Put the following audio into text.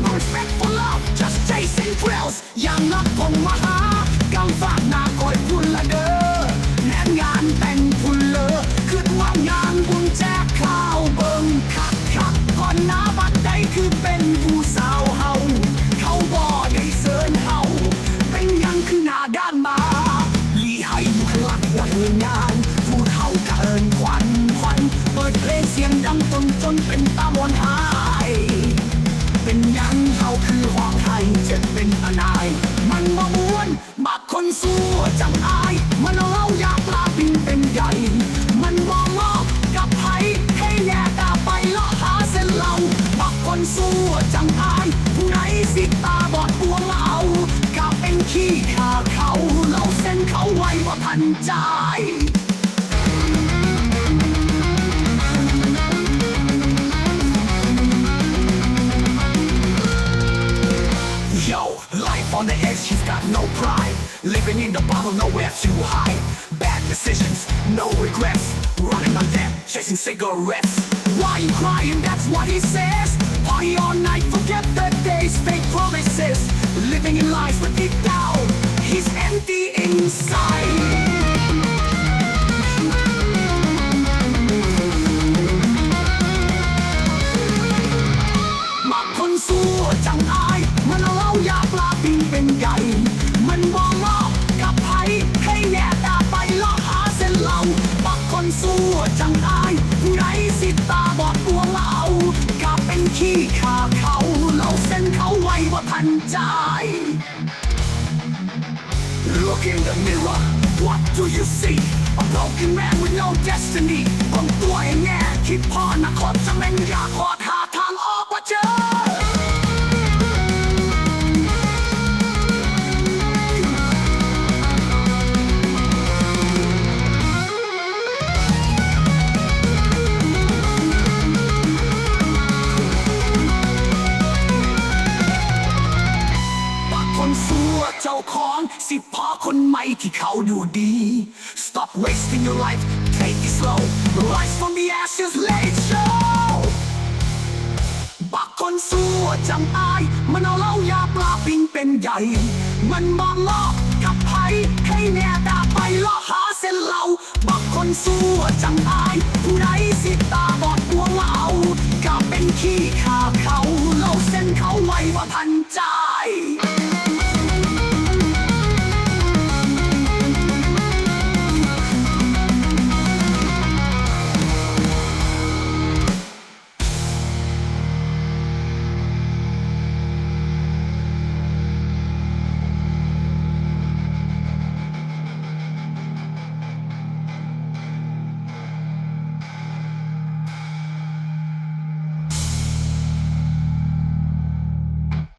No respect for love, just chasing thrills. ยังนักพง นอาย มันมาม้วนบักคนสู้จังอาย มันเอาเล่ายาปลาบินเป็นใหญ่ มันมองงอกกับไผให้แย่ตาไปเลาะหาเส้นเหล่าบักคนสู้จังอายผู้ไหนสิตาบอดปวงเอากับเป็นขี้ขาเขาเราเส้นเขาไว้ว่าทันใจ Life on the edge, she's got no pride. Living in the bottle, nowhere to hide. Bad decisions, no regrets. Running on them, chasing cigarettes. Why you crying? That's what he says. Party all night, forget the days, fake promises. Living in lies, but deep down, he's empty inside. นใหญ่ มันมองมอบกับไผให้แย่ตาไปลาะหาเส้นเหล่ามักคนสู้จังอายผู้ใดสิตาบอดดวงเรากับเป็นขี้ขาเขาเราเส้นเขาไว้ว่าทันใจ Look in the mirror, what do you see? A broken man with no destiny บางตัวเองแง่คิดพอนะขอจะแม่งอยากขอห คนสัวเจ้าของสิพอคนใหม่ที่เขาดูดี Stop wasting your life take it slow rise from the ashes let it show บักคนสัวจังอาย มันเอาเหล้ายาปลาปิงเป็นใหญ่ มันมองลอกกับไผให้แน่ตาไปลาะหาเส้นเหล่าบักคนสัวจังอาย